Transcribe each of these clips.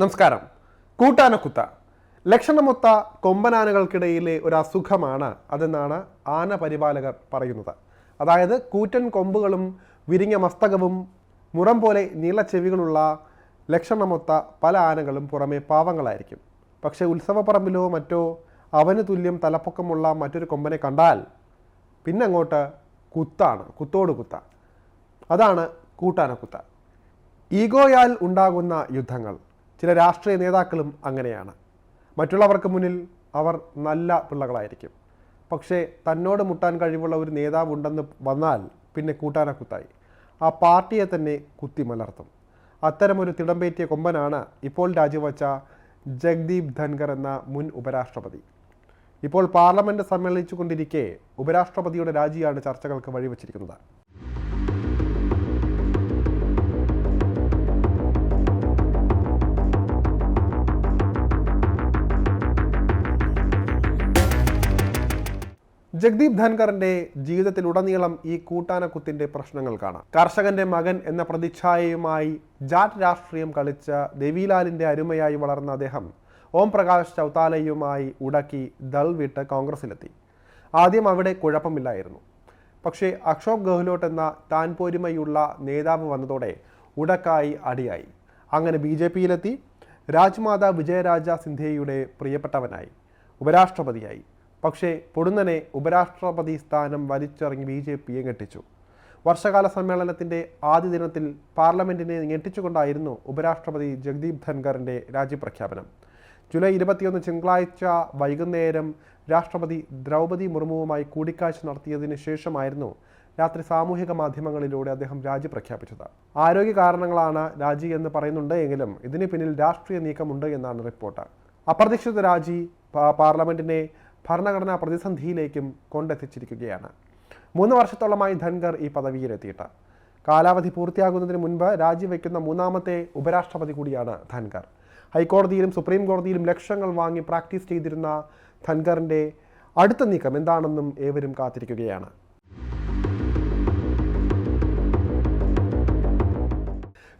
നമസ്കാരം. കൂട്ടാനക്കുത്ത. ലക്ഷണമൊത്ത കൊമ്പനാനകൾക്കിടയിലെ ഒരു അസുഖമാണ് അതെന്നാണ് ആന പരിപാലകർ പറയുന്നത്. അതായത് കൂറ്റൻ കൊമ്പുകളും വിരിഞ്ഞ മസ്തകവും മുറം പോലെ നീള ചെവികളുള്ള ലക്ഷണമൊത്ത പല ആനകളും പുറമെ പാവങ്ങളായിരിക്കും. പക്ഷേ ഉത്സവപ്പറമ്പിലോ മറ്റോ അവന് തുല്യം തലപ്പൊക്കമുള്ള മറ്റൊരു കൊമ്പനെ കണ്ടാൽ പിന്നെ അങ്ങോട്ട് കുത്താണ് കുത്തോട് കുത്ത. അതാണ് കൂട്ടാനക്കുത്ത. ഈഗോയാൽ ഉണ്ടാകുന്ന യുദ്ധങ്ങൾ. ചില രാഷ്ട്രീയ നേതാക്കളും അങ്ങനെയാണ്. മറ്റുള്ളവർക്ക് മുന്നിൽ അവർ നല്ല പിള്ളകളായിരിക്കും. പക്ഷേ തന്നോട് മുട്ടാൻ കഴിവുള്ള ഒരു നേതാവ് ഉണ്ടെന്ന് വന്നാൽ പിന്നെ കൂട്ടാന കുത്തായി. ആ പാർട്ടിയെ തന്നെ കുത്തിമലർത്തും അത്തരമൊരു തിടമ്പേറ്റിയ കൊമ്പനാണ് ഇപ്പോൾ രാജിവെച്ച ജഗ്ദീപ് ധൻഖർ എന്ന മുൻ ഉപരാഷ്ട്രപതി. ഇപ്പോൾ പാർലമെന്റ് സമ്മേളിച്ചുകൊണ്ടിരിക്കെ ഉപരാഷ്ട്രപതിയുടെ രാജിയാണ് ചർച്ചകൾക്ക് വഴിവെച്ചിരിക്കുന്നത്. ജഗ്ദീപ് ധൻഖറിന്റെ ജീവിതത്തിലുടനീളം ഈ കൂട്ടാനക്കുത്തിന്റെ പ്രശ്നങ്ങൾ കാണാം. കർഷകന്റെ മകൻ എന്ന പ്രതിച്ഛായയുമായി ജാറ്റ് രാഷ്ട്രീയം കളിച്ച ദേവിലാലിന്റെ അരുമയായി വളർന്ന അദ്ദേഹം ഓം പ്രകാശ് ചൗത്താലയുമായി ഉടക്കി ദൾ വിട്ട് കോൺഗ്രസിലെത്തി. ആദ്യം അവിടെ കുഴപ്പമില്ലായിരുന്നു. പക്ഷേ അശോക് ഗെഹ്ലോട്ട് എന്ന താൻ പോരുമയുള്ള നേതാവ് വന്നതോടെ ഉടക്കായി അടിയായി. അങ്ങനെ ബി ജെ പിയിലെത്തി. രാജ്മാത വിജയരാജ സിന്ധ്യയുടെ പ്രിയപ്പെട്ടവനായി. ഉപരാഷ്ട്രപതിയായി. പക്ഷേ പൊടുന്നനെ ഉപരാഷ്ട്രപതി സ്ഥാനം വലിച്ചെറിഞ്ഞ് ബി ജെ പിയെ ഞെട്ടിച്ചു. വർഷകാല സമ്മേളനത്തിന്റെ ആദ്യ ദിനത്തിൽ പാർലമെന്റിനെ ഞെട്ടിച്ചുകൊണ്ടായിരുന്നു ഉപരാഷ്ട്രപതി ജഗ്ദീപ് ധൻഖറിന്റെ രാജ്യപ്രഖ്യാപനം. ജൂലൈ ഇരുപത്തിയൊന്ന് തിങ്കളാഴ്ച വൈകുന്നേരം രാഷ്ട്രപതി ദ്രൗപതി മുർമുവുമായി കൂടിക്കാഴ്ച നടത്തിയതിനു ശേഷമായിരുന്നു രാത്രി സാമൂഹിക മാധ്യമങ്ങളിലൂടെ അദ്ദേഹം രാജി പ്രഖ്യാപിച്ചത് ആരോഗ്യ കാരണങ്ങളാണ് രാജി എന്ന് പറയുന്നുണ്ട് എങ്കിലും ഇതിന് പിന്നിൽ രാഷ്ട്രീയ നീക്കമുണ്ട് എന്നാണ് റിപ്പോർട്ട്. അപ്രതീക്ഷിത രാജി പാർലമെന്റിനെ ഭരണഘടനാ പ്രതിസന്ധിയിലേക്കും കൊണ്ടെത്തിച്ചിരിക്കുകയാണ്. മൂന്ന് വർഷത്തോളമായി ധൻഖർ ഈ പദവിയിലെത്തിയിട്ട്. കാലാവധി പൂർത്തിയാകുന്നതിന് മുൻപ് രാജിവെക്കുന്ന മൂന്നാമത്തെ ഉപരാഷ്ട്രപതി കൂടിയാണ് ധൻഖർ. ഹൈക്കോടതിയിലും സുപ്രീം കോടതിയിലും ലക്ഷങ്ങൾ വാങ്ങി പ്രാക്ടീസ് ചെയ്തിരുന്ന ധൻഖറിന്റെ അടുത്ത നീക്കം എന്താണെന്നും ഏവരും കാത്തിരിക്കുകയാണ്.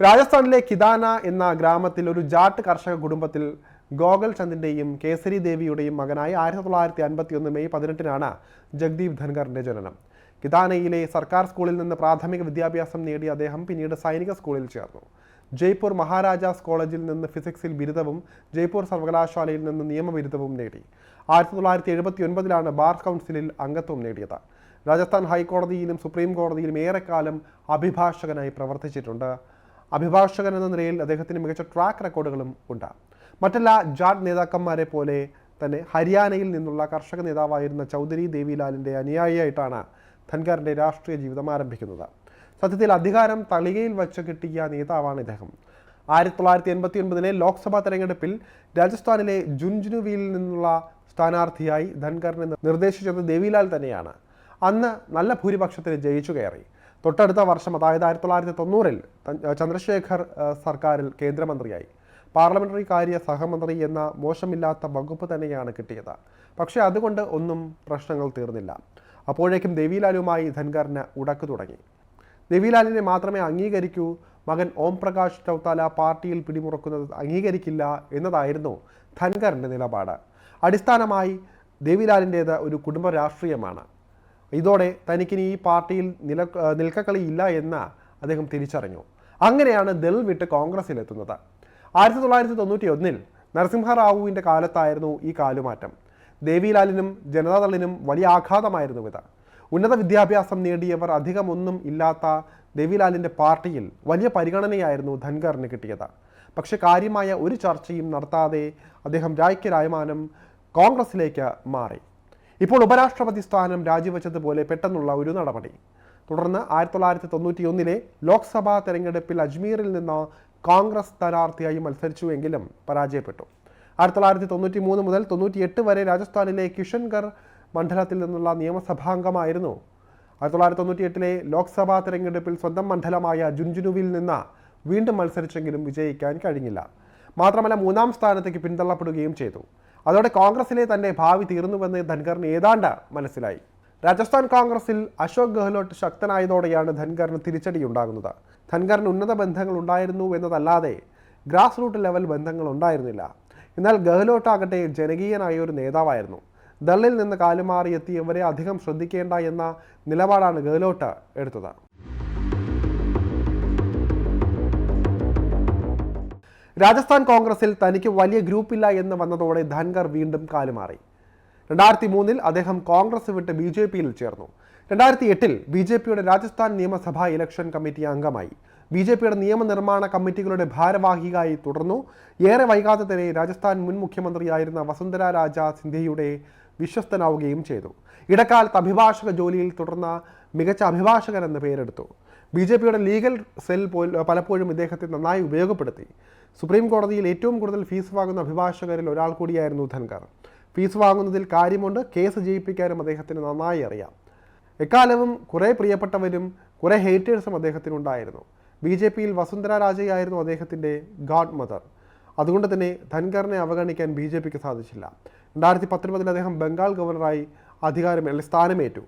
രാജസ്ഥാനിലെ കിദാന എന്ന ഗ്രാമത്തിൽ ഒരു ജാട്ട് കർഷക കുടുംബത്തിൽ ഗോഗൽ ചന്ദിന്റെയും കേസരി ദേവിയുടെയും മകനായി ആയിരത്തി തൊള്ളായിരത്തി അൻപത്തി ഒന്ന് മെയ് പതിനെട്ടിനാണ് ജഗ്ദീപ് ധൻഖറിന്റെ ജനനം. കിതാനയിലെ സർക്കാർ സ്കൂളിൽ നിന്ന് പ്രാഥമിക വിദ്യാഭ്യാസം നേടിയ അദ്ദേഹം പിന്നീട് സൈനിക സ്കൂളിൽ ചേർന്നു. ജയ്പൂർ മഹാരാജാസ് കോളേജിൽ നിന്ന് ഫിസിക്സിൽ ബിരുദവും ജയ്പൂർ സർവകലാശാലയിൽ നിന്ന് നിയമബിരുദവും നേടി. ആയിരത്തി തൊള്ളായിരത്തി എഴുപത്തി ഒൻപതിലാണ് ബാർ കൗൺസിലിൽ അംഗത്വം നേടിയത്. രാജസ്ഥാൻ ഹൈക്കോടതിയിലും സുപ്രീം കോടതിയിലും ഏറെക്കാലം അഭിഭാഷകനായി പ്രവർത്തിച്ചിട്ടുണ്ട്. അഭിഭാഷകൻ എന്ന നിലയിൽ അദ്ദേഹത്തിന് മികച്ച ട്രാക്ക് റെക്കോർഡുകളും ഉണ്ട്. മറ്റെല്ലാ ജാട്ട് നേതാക്കന്മാരെ പോലെ തന്നെ ഹരിയാനയിൽ നിന്നുള്ള കർഷക നേതാവായിരുന്ന ചൗധരി ദേവിലാലിന്റെ അനുയായിയായിട്ടാണ് ധൻഖറിന്റെ രാഷ്ട്രീയ ജീവിതം ആരംഭിക്കുന്നത്. സത്യത്തിൽ അധികാരം തളികയിൽ വച്ച് കിട്ടിയ നേതാവാണ് ഇദ്ദേഹം. ആയിരത്തി തൊള്ളായിരത്തി എൺപത്തി ഒൻപതിലെ ലോക്സഭാ തെരഞ്ഞെടുപ്പിൽ രാജസ്ഥാനിലെ ജുൻജുനുവിയിൽ നിന്നുള്ള സ്ഥാനാർത്ഥിയായി ധൻഖറിനെ നിർദ്ദേശിച്ചത് ദേവിലാൽ തന്നെയാണ്. അന്ന് നല്ല ഭൂരിപക്ഷത്തിന് ജയിച്ചു കയറി. തൊട്ടടുത്ത വർഷം അതായത് ആയിരത്തി തൊള്ളായിരത്തി തൊണ്ണൂറിൽ ചന്ദ്രശേഖർ സർക്കാരിൽ കേന്ദ്രമന്ത്രിയായി. പാർലമെന്ററി കാര്യ സഹമന്ത്രി എന്ന മോശമില്ലാത്ത വകുപ്പ് തന്നെയാണ് കിട്ടിയത്. പക്ഷേ അതുകൊണ്ട് ഒന്നും പ്രശ്നങ്ങൾ തീർന്നില്ല. അപ്പോഴേക്കും ദേവിലാലുമായി ധൻഖറിന് ഉടക്ക് തുടങ്ങി. ദേവിലാലിനെ മാത്രമേ അംഗീകരിക്കൂ. മകൻ ഓം പ്രകാശ് ചൗത്താല പാർട്ടിയിൽ പിടിമുറക്കുന്നത് അംഗീകരിക്കില്ല എന്നതായിരുന്നു ധൻഖറിന്റെ നിലപാട്. അടിസ്ഥാനമായി ദേവിലാലിന്റേത് ഒരു കുടുംബ രാഷ്ട്രീയമാണ്. ഇതോടെ തനിക്കിനി ഈ പാർട്ടിയിൽ നില നിൽക്കക്കളിയില്ല എന്ന് അദ്ദേഹം തിരിച്ചറിഞ്ഞു. അങ്ങനെയാണ് ദൽ വിട്ട് കോൺഗ്രസിലെത്തുന്നത്. ആയിരത്തി തൊള്ളായിരത്തി തൊണ്ണൂറ്റി ഒന്നിൽ നരസിംഹറാവുവിന്റെ കാലത്തായിരുന്നു ഈ കാലുമാറ്റം. ദേവിലാലിനും ജനതാദളിനും വലിയ ആഘാതമായിരുന്നു ഇത് ഉന്നത വിദ്യാഭ്യാസം നേടിയവർ അധികമൊന്നും ഇല്ലാത്ത ദേവിലാലിന്റെ പാർട്ടിയിൽ വലിയ പരിഗണനയായിരുന്നു ധൻഖറിന് കിട്ടിയത്. പക്ഷെ കാര്യമായ ഒരു ചർച്ചയും നടത്താതെ അദ്ദേഹം രായ്ക്ക് രായമാനം കോൺഗ്രസിലേക്ക് മാറി. ഇപ്പോൾ ഉപരാഷ്ട്രപതി സ്ഥാനം രാജിവെച്ചതുപോലെ പെട്ടെന്നുള്ള ഒരു നടപടി. തുടർന്ന് ആയിരത്തി തൊള്ളായിരത്തി തൊണ്ണൂറ്റി ഒന്നിലെ ലോക്സഭാ തെരഞ്ഞെടുപ്പിൽ അജ്മീറിൽ നിന്ന് കോൺഗ്രസ് സ്ഥാനാർത്ഥിയായി മത്സരിച്ചുവെങ്കിലും പരാജയപ്പെട്ടു. ആയിരത്തി തൊള്ളായിരത്തി തൊണ്ണൂറ്റി മൂന്ന് മുതൽ തൊണ്ണൂറ്റിയെട്ട് വരെ രാജസ്ഥാനിലെ കിഷൻഗർ മണ്ഡലത്തിൽ നിന്നുള്ള നിയമസഭാംഗമായിരുന്നു. ആയിരത്തി തൊള്ളായിരത്തി തൊണ്ണൂറ്റി എട്ടിലെ ലോക്സഭാ തെരഞ്ഞെടുപ്പിൽ സ്വന്തം മണ്ഡലമായ ജുൻജുനുവിൽ നിന്ന് വീണ്ടും മത്സരിച്ചെങ്കിലും വിജയിക്കാൻ കഴിഞ്ഞില്ല. മാത്രമല്ല മൂന്നാം സ്ഥാനത്തേക്ക് പിന്തള്ളപ്പെടുകയും ചെയ്തു. അതോടെ കോൺഗ്രസിലെ തന്റെ ഭാവി തീർന്നുവെന്ന് ധൻഖറിന് ഏതാണ്ട് മനസ്സിലായി. രാജസ്ഥാൻ കോൺഗ്രസിൽ അശോക് ഗെഹ്ലോട്ട് ശക്തനായതോടെയാണ് ധൻഖറിന് തിരിച്ചടിയുണ്ടാകുന്നത്. ധൻഖറിന് ഉന്നത ബന്ധങ്ങൾ ഉണ്ടായിരുന്നു എന്നതല്ലാതെ ഗ്രാസ് റൂട്ട് ലെവൽ ബന്ധങ്ങൾ ഉണ്ടായിരുന്നില്ല. എന്നാൽ ഗെഹ്ലോട്ടാകട്ടെ ജനകീയനായ ഒരു നേതാവായിരുന്നു. ദളിൽ നിന്ന് കാലുമാറി എത്തിയവരെ അധികം ശ്രദ്ധിക്കേണ്ട എന്ന നിലപാടാണ് ഗെഹ്ലോട്ട് എടുത്തത്. രാജസ്ഥാൻ കോൺഗ്രസിൽ തനിക്ക് വലിയ ഗ്രൂപ്പില്ല എന്ന് വന്നതോടെ ധൻകർ വീണ്ടും കാലുമാറി. രണ്ടായിരത്തി മൂന്നിൽ അദ്ദേഹം കോൺഗ്രസ് വിട്ട് ബി ജെ പിയിൽ ചേർന്നു. രണ്ടായിരത്തി എട്ടിൽ ബി ജെ പിയുടെ രാജസ്ഥാൻ നിയമസഭാ ഇലക്ഷൻ കമ്മിറ്റി അംഗമായി. ബി ജെ പിയുടെ നിയമനിർമ്മാണ കമ്മിറ്റികളുടെ ഭാരവാഹിയായി തുടർന്നു. ഏറെ വൈകാതെ തന്നെ രാജസ്ഥാൻ മുൻ മുഖ്യമന്ത്രിയായിരുന്ന വസുന്ധര രാജ സിന്ധ്യയുടെ വിശ്വസ്തനാവുകയും ചെയ്തു. ഇടക്കാലത്ത് അഭിഭാഷക ജോലിയിൽ തുടർന്ന മികച്ച അഭിഭാഷകൻ എന്ന പേരെടുത്തു. ബി ജെ പിയുടെ ലീഗൽ സെൽ പലപ്പോഴും ഇദ്ദേഹത്തെ നന്നായി ഉപയോഗപ്പെടുത്തി. സുപ്രീം കോടതിയിൽ ഏറ്റവും കൂടുതൽ ഫീസ് വാങ്ങുന്ന അഭിഭാഷകരിൽ ഒരാൾ കൂടിയായിരുന്നു ധൻകർ ഫീസ് വാങ്ങുന്നതിൽ കാര്യമുണ്ട് കേസ് ജയിപ്പിക്കാനും അദ്ദേഹത്തിന് നന്നായി അറിയാം. എക്കാലവും കുറേ പ്രിയപ്പെട്ടവരും കുറേ ഹേറ്റേഴ്സും അദ്ദേഹത്തിനുണ്ടായിരുന്നു. ബി ജെ പിയിൽ വസുന്ധര രാജയായിരുന്നു അദ്ദേഹത്തിന്റെ ഗാഡ് മദർ അതുകൊണ്ട് തന്നെ ധൻഖറിനെ അവഗണിക്കാൻ ബി ജെ പിക്ക് സാധിച്ചില്ല. രണ്ടായിരത്തി പത്തൊൻപതിൽ അദ്ദേഹം ബംഗാൾ ഗവർണറായി അധികാരം സ്ഥാനമേറ്റു.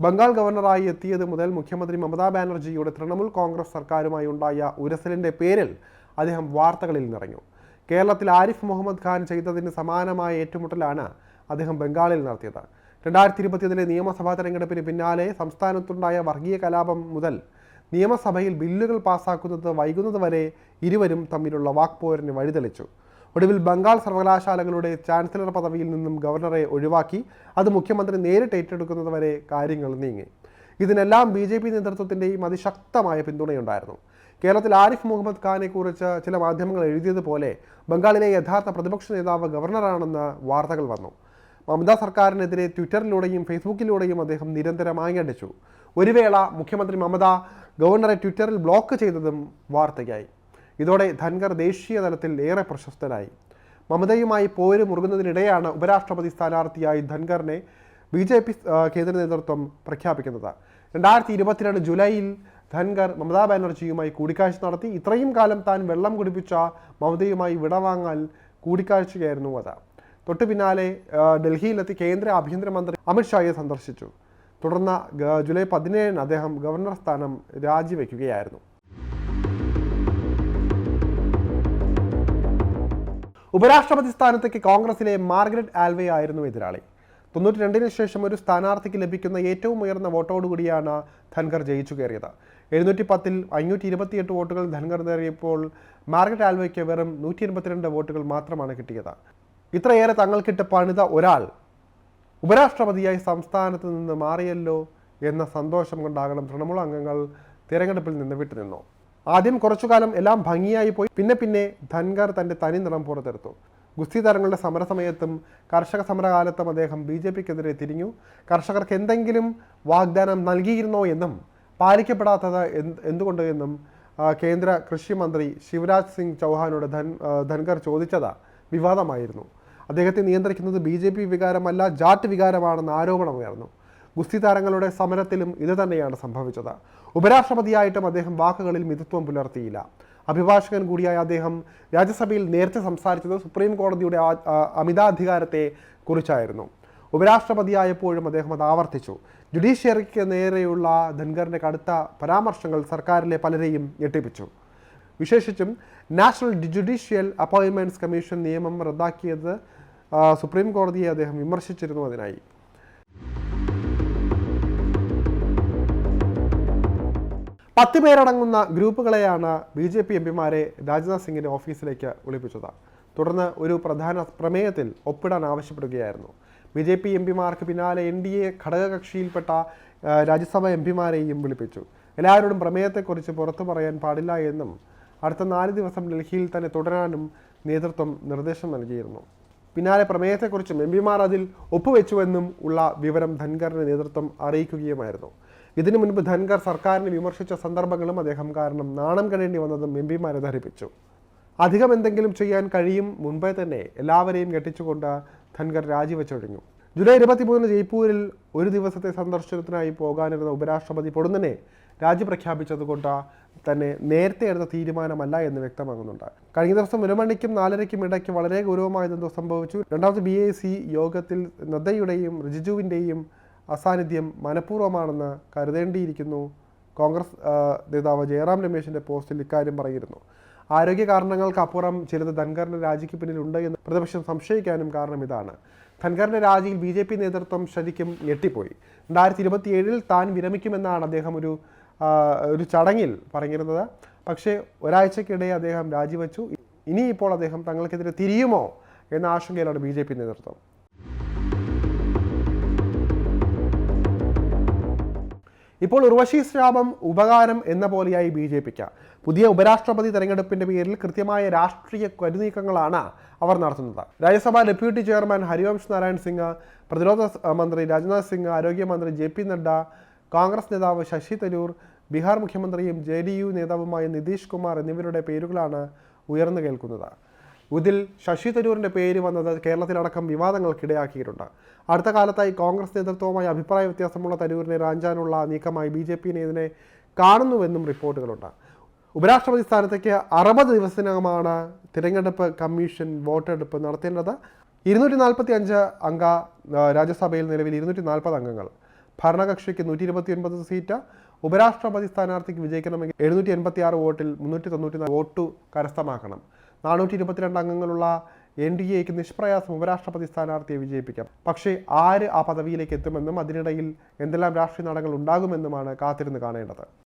ബംഗാൾ ഗവർണറായി എത്തിയത് മുതൽ മുഖ്യമന്ത്രി മമതാ ബാനർജിയുടെ തൃണമൂൽ കോൺഗ്രസ് സർക്കാരുമായി ഉണ്ടായ ഉരസലിന്റെ പേരിൽ അദ്ദേഹം വാർത്തകളിൽ നിറഞ്ഞു. കേരളത്തിൽ ആരിഫ് മുഹമ്മദ് ഖാൻ ചെയ്തതിന് സമാനമായ ഏറ്റുമുട്ടലാണ് അദ്ദേഹം ബംഗാളിൽ നടത്തിയത്. രണ്ടായിരത്തി ഇരുപത്തിയൊന്നിലെ നിയമസഭാ തെരഞ്ഞെടുപ്പിന് പിന്നാലെ സംസ്ഥാനത്തുണ്ടായ വർഗീയ കലാപം മുതൽ നിയമസഭയിൽ ബില്ലുകൾ പാസ്സാക്കുന്നത് വൈകുന്നതുവരെ ഇരുവരും തമ്മിലുള്ള വാക്പോരിന് വഴിതെളിച്ചു. ഒടുവിൽ ബംഗാൾ സർവകലാശാലകളുടെ ചാൻസലർ പദവിയിൽ നിന്നും ഗവർണറെ ഒഴിവാക്കി അത് മുഖ്യമന്ത്രി നേരിട്ട് ഏറ്റെടുക്കുന്നതുവരെ കാര്യങ്ങൾ നീങ്ങി. ഇതിനെല്ലാം ബി ജെ പി നേതൃത്വത്തിന്റെയും അതിശക്തമായ പിന്തുണയുണ്ടായിരുന്നു. കേരളത്തിൽ ആരിഫ് മുഹമ്മദ് ഖാനെ കുറിച്ച് ചില മാധ്യമങ്ങൾ എഴുതിയതുപോലെ ബംഗാളിലെ യഥാർത്ഥ പ്രതിപക്ഷ നേതാവ് ഗവർണറാണെന്ന് വാർത്തകൾ വന്നു. മമതാ സർക്കാരിനെതിരെ ട്വിറ്ററിലൂടെയും ഫേസ്ബുക്കിലൂടെയും അദ്ദേഹം നിരന്തരമായി അടിച്ചു. ഒരു വേള മുഖ്യമന്ത്രി മമത ഗവർണറെ ട്വിറ്ററിൽ ബ്ലോക്ക് ചെയ്തതും വാർത്തയായി. ഇതോടെ ധൻഖർ ദേശീയ തലത്തിൽ ഏറെ പ്രശസ്തനായി. മമതയുമായി പോര് മുറുകുന്നതിനിടെയാണ് ഉപരാഷ്ട്രപതി സ്ഥാനാർത്ഥിയായി ധൻഖറിനെ ബി ജെ പി കേന്ദ്ര നേതൃത്വം പ്രഖ്യാപിക്കുന്നത്. രണ്ടായിരത്തി ഇരുപത്തിരണ്ട് ജൂലൈയിൽ ധൻഖർ മമതാ ബാനർജിയുമായി കൂടിക്കാഴ്ച നടത്തി. ഇത്രയും കാലം താൻ വെള്ളം കുടിപ്പിച്ച മമതയുമായി വിടവാങ്ങാൻ കൂടിക്കാഴ്ചയായിരുന്നു അത്. തൊട്ടു പിന്നാലെ ഡൽഹിയിലെത്തി കേന്ദ്ര ആഭ്യന്തരമന്ത്രി അമിത്ഷായെ സന്ദർശിച്ചു. തുടർന്ന് ജൂലൈ പതിനേഴിന് അദ്ദേഹം ഗവർണർ സ്ഥാനം രാജിവെക്കുകയായിരുന്നു. ഉപരാഷ്ട്രപതി സ്ഥാനത്തേക്ക് കോൺഗ്രസിലെ മാർഗരറ്റ് ആൽവേ ആയിരുന്നു എതിരാളി. തൊണ്ണൂറ്റി രണ്ടിന് ശേഷം ഒരു സ്ഥാനാർത്ഥിക്ക് ലഭിക്കുന്ന ഏറ്റവും ഉയർന്ന വോട്ടോടുകൂടിയാണ് ധൻഖർ ജയിച്ചു കയറിയത്. എഴുന്നൂറ്റി പത്തിൽ അഞ്ഞൂറ്റി ഇരുപത്തിയെട്ട് വോട്ടുകൾ ധനകർ നേടിയപ്പോൾ മാർഗറ്റ് ആൽവയ്ക്ക് വെറും നൂറ്റി എൺപത്തിരണ്ട് വോട്ടുകൾ മാത്രമാണ് കിട്ടിയത്. ഇത്രയേറെ തങ്ങൾക്കിട്ട് പണിത ഒരാൾ ഉപരാഷ്ട്രപതിയായി സംസ്ഥാനത്ത് നിന്ന് മാറിയല്ലോ എന്ന സന്തോഷം കൊണ്ടാകണം തൃണമൂൽ അംഗങ്ങൾ തിരഞ്ഞെടുപ്പിൽ നിന്ന് വിട്ടുനിന്നു ആദ്യം കുറച്ചുകാലം എല്ലാം ഭംഗിയായി പോയി പിന്നെ പിന്നെ ധൻഖർ തന്റെ തനി നിറം പുറത്തെടുത്തു. ഗുസ്തി താരങ്ങളുടെ സമരസമയത്തും കർഷക സമരകാലത്തും അദ്ദേഹം ബി ജെ പിക്കെതിരെ തിരിഞ്ഞു. കർഷകർക്ക് എന്തെങ്കിലും വാഗ്ദാനം നൽകിയിരുന്നോ എന്നും പാലിക്കപ്പെടാത്തത് എന്ത് എന്തുകൊണ്ട് എന്നും കേന്ദ്ര കൃഷി മന്ത്രി ശിവരാജ് സിംഗ് ചൗഹാനോട് ധൻ ധൻഖർ ചോദിച്ചത് വിവാദമായിരുന്നു. അദ്ദേഹത്തെ നിയന്ത്രിക്കുന്നത് ബി ജെ പി വികാരമല്ല ജാറ്റ് വികാരമാണെന്ന് ആരോപണമുയർന്നു ഗുസ്തി താരങ്ങളുടെ സമരത്തിലും ഇത് തന്നെയാണ് സംഭവിച്ചത്. ഉപരാഷ്ട്രപതിയായിട്ടും അദ്ദേഹം വാക്കുകളിൽ മിതത്വം പുലർത്തിയില്ല. അഭിഭാഷകൻ കൂടിയായ അദ്ദേഹം രാജ്യസഭയിൽ നേരത്തെ സംസാരിച്ചത് സുപ്രീം കോടതിയുടെ അമിതാധികാരത്തെ കുറിച്ചായിരുന്നു. ഉപരാഷ്ട്രപതിയായപ്പോഴും അദ്ദേഹം അത് ആവർത്തിച്ചു. ജുഡീഷ്യറിക്ക് നേരെയുള്ള ധൻഖറിന്റെ കടുത്ത പരാമർശങ്ങൾ സർക്കാരിലെ പലരെയും ഞെട്ടിപ്പിച്ചു. വിശേഷിച്ചും നാഷണൽ ജുഡീഷ്യൽ അപ്പോയിൻമെന്റ്സ് കമ്മീഷൻ നിയമം റദ്ദാക്കിയത് സുപ്രീം കോടതിയെ അദ്ദേഹം വിമർശിച്ചിരുന്നു അതിനായി പത്ത് പേരടങ്ങുന്ന ഗ്രൂപ്പുകളെയാണ് ബി ജെ പി എം പിമാരെ രാജ്നാഥ് സിംഗിന്റെ ഓഫീസിലേക്ക് വിളിപ്പിച്ചത്. തുടർന്ന് ഒരു പ്രധാന പ്രമേയത്തിൽ ഒപ്പിടാൻ ആവശ്യപ്പെടുകയായിരുന്നു. ബി ജെ പി എം പിമാർക്ക് പിന്നാലെ എൻ ഡി എ ഘടകകക്ഷിയിൽപ്പെട്ട രാജ്യസഭ എം പിമാരെയും വിളിപ്പിച്ചു. എല്ലാവരോടും പ്രമേയത്തെക്കുറിച്ച് പുറത്തു പറയാൻ പാടില്ല എന്നും അടുത്ത നാല് ദിവസം ഡൽഹിയിൽ തന്നെ തുടരാനും നേതൃത്വം നിർദ്ദേശം നൽകിയിരുന്നു. പിന്നാലെ പ്രമേയത്തെക്കുറിച്ചും എം പിമാർ അതിൽ ഒപ്പുവെച്ചുവെന്നും ഉള്ള വിവരം ധൻഖറിന്റെ നേതൃത്വം അറിയിക്കുകയുമായിരുന്നു. ഇതിനു മുൻപ് ധൻഖർ സർക്കാരിനെ വിമർശിച്ച സന്ദർഭങ്ങളും അദ്ദേഹം കാരണം നാണം കടേണ്ടി വന്നതും എം പിമാരെ ധരിപ്പിച്ചു. അധികം എന്തെങ്കിലും ചെയ്യാൻ കഴിയും മുൻപേ തന്നെ എല്ലാവരെയും ഞെട്ടിച്ചുകൊണ്ട് ധൻഖർ രാജിവെച്ചൊഴിഞ്ഞു. ജൂലൈ ഇരുപത്തിമൂന്നിന് ജയ്പൂരിൽ ഒരു ദിവസത്തെ സന്ദർശനത്തിനായി പോകാനിരുന്ന ഉപരാഷ്ട്രപതി പൊടുന്നനെ രാജി പ്രഖ്യാപിച്ചതുകൊണ്ട് തന്നെ നേരത്തെ എടുത്ത തീരുമാനമല്ല എന്ന് വ്യക്തമാകുന്നുണ്ട്. കഴിഞ്ഞ ദിവസം ഒരു മണിക്കും നാലരയ്ക്കും ഇടയ്ക്ക് വളരെ ഗൗരവമായ എന്തോ സംഭവിച്ചു. രണ്ടാമത്തെ ബി എ സി യോഗത്തിൽ നദ്ദയുടെയും റിജിജുവിന്റെയും അസാന്നിധ്യം മനഃപൂർവമാണെന്ന് കരുതേണ്ടിയിരിക്കുന്നു. കോൺഗ്രസ് നേതാവ് ജയറാം രമേശിന്റെ പോസ്റ്റിൽ ഇക്കാര്യം പറഞ്ഞിരുന്നു ആരോഗ്യ കാരണങ്ങൾക്കപ്പുറം ചിലത് ധൻഖറിന്റെ രാജിക്ക് പിന്നിലുണ്ട് എന്ന് പ്രതിപക്ഷം സംശയിക്കാനും കാരണം ഇതാണ്. ധൻഖറിന്റെ രാജിയിൽ ബി ജെ പി നേതൃത്വം ശരിക്കും ഞെട്ടിപ്പോയി. രണ്ടായിരത്തി ഇരുപത്തിയേഴിൽ താൻ വിരമിക്കുമെന്നാണ് അദ്ദേഹം ഒരു ഒരു ചടങ്ങിൽ പറഞ്ഞിരുന്നത്. പക്ഷേ ഒരാഴ്ചക്കിടെ അദ്ദേഹം രാജിവെച്ചു. ഇനിയിപ്പോൾ അദ്ദേഹം തങ്ങൾക്കെതിരെ തിരിയുമോ എന്ന ആശങ്കയിലാണ് ബി നേതൃത്വം. ഇപ്പോൾ ഉർവശി ശ്രാപം ഉപകാരം എന്ന പോലെയായി ബി ജെ പിക്ക്. പുതിയ ഉപരാഷ്ട്രപതി തെരഞ്ഞെടുപ്പിന്റെ പേരിൽ കൃത്യമായ രാഷ്ട്രീയ കരുനീക്കങ്ങളാണ് അവർ നടത്തുന്നത്. രാജ്യസഭാ ഡെപ്യൂട്ടി ചെയർമാൻ ഹരിവംശ് നാരായൺ സിംഗ് പ്രതിരോധ മന്ത്രി രാജ്നാഥ് സിംഗ് ആരോഗ്യമന്ത്രി ജെ പി നഡ്ഡ കോൺഗ്രസ് നേതാവ് ശശി തരൂർ ബീഹാർ മുഖ്യമന്ത്രിയും ജെ ഡി യു നേതാവുമായ നിതീഷ് കുമാർ എന്നിവരുടെ പേരുകളാണ് ഉയർന്നു കേൾക്കുന്നത്. ഇതിൽ ശശി തരൂരിന്റെ പേര് വന്നത് കേരളത്തിലടക്കം വിവാദങ്ങൾക്കിടയാക്കിയിട്ടുണ്ട്. അടുത്ത കാലത്തായി കോൺഗ്രസ് നേതൃത്വവുമായി അഭിപ്രായ വ്യത്യാസമുള്ള തരൂരിനെ റാഞ്ചാനുള്ള നീക്കമായി ബി ജെ പിന്നെ ഇതിനെ കാണുന്നുവെന്നും റിപ്പോർട്ടുകളുണ്ട്. ഉപരാഷ്ട്രപതി സ്ഥാനത്തേക്ക് അറുപത് ദിവസത്തിനകമാണ് തിരഞ്ഞെടുപ്പ് കമ്മീഷൻ വോട്ടെടുപ്പ് നടത്തേണ്ടത്. ഇരുന്നൂറ്റി നാൽപ്പത്തി അഞ്ച് അംഗ രാജ്യസഭയിൽ നിലവിൽ ഇരുന്നൂറ്റി നാൽപ്പത് അംഗങ്ങൾ. ഭരണകക്ഷിക്ക് നൂറ്റി ഇരുപത്തി ഒൻപത് സീറ്റ്. ഉപരാഷ്ട്രപതി സ്ഥാനാർത്ഥിക്ക് വിജയിക്കണമെങ്കിൽ എഴുന്നൂറ്റി എൺപത്തി ആറ് വോട്ടിൽ മുന്നൂറ്റി തൊണ്ണൂറ്റി വോട്ട് കരസ്ഥമാക്കണം. നാനൂറ്റി ഇരുപത്തിരണ്ട് അംഗങ്ങളുള്ള എൻ ഡി എക്ക് നിഷ്പ്രയാസം ഉപരാഷ്ട്രപതി സ്ഥാനാർത്ഥിയെ വിജയിപ്പിക്കാം. പക്ഷേ ആര് ആ പദവിയിലേക്ക് എത്തുമെന്നും അതിനിടയിൽ എന്തെല്ലാം രാഷ്ട്രീയ നാടകങ്ങൾ ഉണ്ടാകുമെന്നുമാണ് കാത്തിരുന്ന് കാണേണ്ടത്.